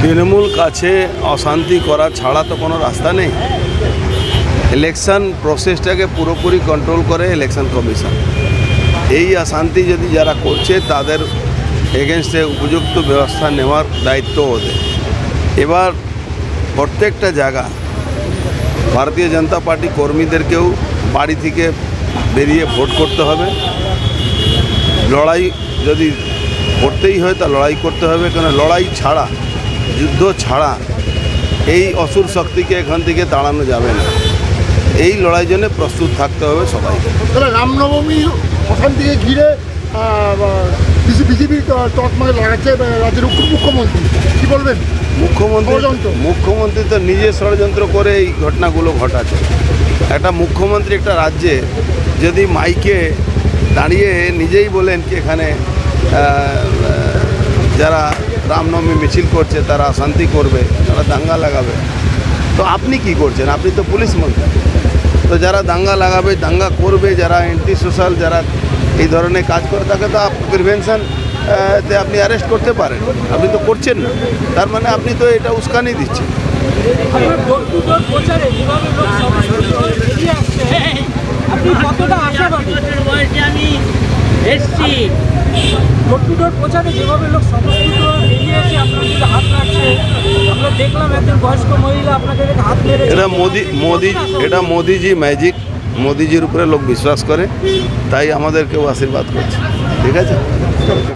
তৃণমূল কাছে অশান্তি করা ছাড়া তো কোনো রাস্তা নেই। ইলেকশন প্রসেসটাকে পুরোপুরি কন্ট্রোল করে ইলেকশন কমিশন এই অশান্তি যদি যারা করছে, তাদের এগেনস্টে উপযুক্ত ব্যবস্থা নেওয়ার দায়িত্ব ওদের। এবার প্রত্যেকটা জায়গা ভারতীয় জনতা পার্টি কর্মীদেরকেও বাড়ি থেকে বেরিয়ে ভোট করতে হবে। লড়াই যদি করতেই হয়, তা লড়াই করতে হবে। কেন? লড়াই ছাড়া যুদ্ধ ছাড়া এই অসুর শক্তিকে এখান থেকে দাঁড়ানো যাবে না। এই লড়াই জন্য প্রস্তুত থাকতে হবে সবাইকে। তাহলে রামনবমী অশান্তিকে ঘিরে বিজেপির তকমাকে লাগাচ্ছে রাজ্যের মুখ্যমন্ত্রী। কি বলবেন? মুখ্যমন্ত্রী। মুখ্যমন্ত্রী তো নিজে ষড়যন্ত্র করে এই ঘটনাগুলো ঘটাচ্ছে। একটা মুখ্যমন্ত্রী একটা রাজ্যে যদি মাইকে দাঁড়িয়ে নিজেই বলেন কি এখানে যারা রামনবমী মিছিল করছে তারা শান্তি করবে তারা দাঙ্গা লাগাবে। তো আপনি কি করছেন? আপনি তো পুলিশ মন্ত্রী তো যারা দাঙ্গা লাগাবে দাঙ্গা করবে যারা অ্যান্টি সোশ্যাল যারা এই ধরনের কাজ করে তাকে তো প্রিভেনশন তে আপনি অ্যারেস্ট করতে পারেন। আপনি তো করছেন না। তার মানে আপনি তো এটা উস্কানি দিচ্ছেন। আপনি কতটা আশাবাদী? আমি এসছি ডোর পৌঁছাবে যেভাবে লোক সমস্ত আপনার দিকে হাত রাখছে, আমরা দেখলাম একজন বয়স্ক মহিলা হাত মেরে এটা মোদি মোদি এটা মোদিজি ম্যাজিক মোদিজির উপরে লোক বিশ্বাস করে, তাই আমাদেরকেও আশীর্বাদ করছে। ঠিক আছে?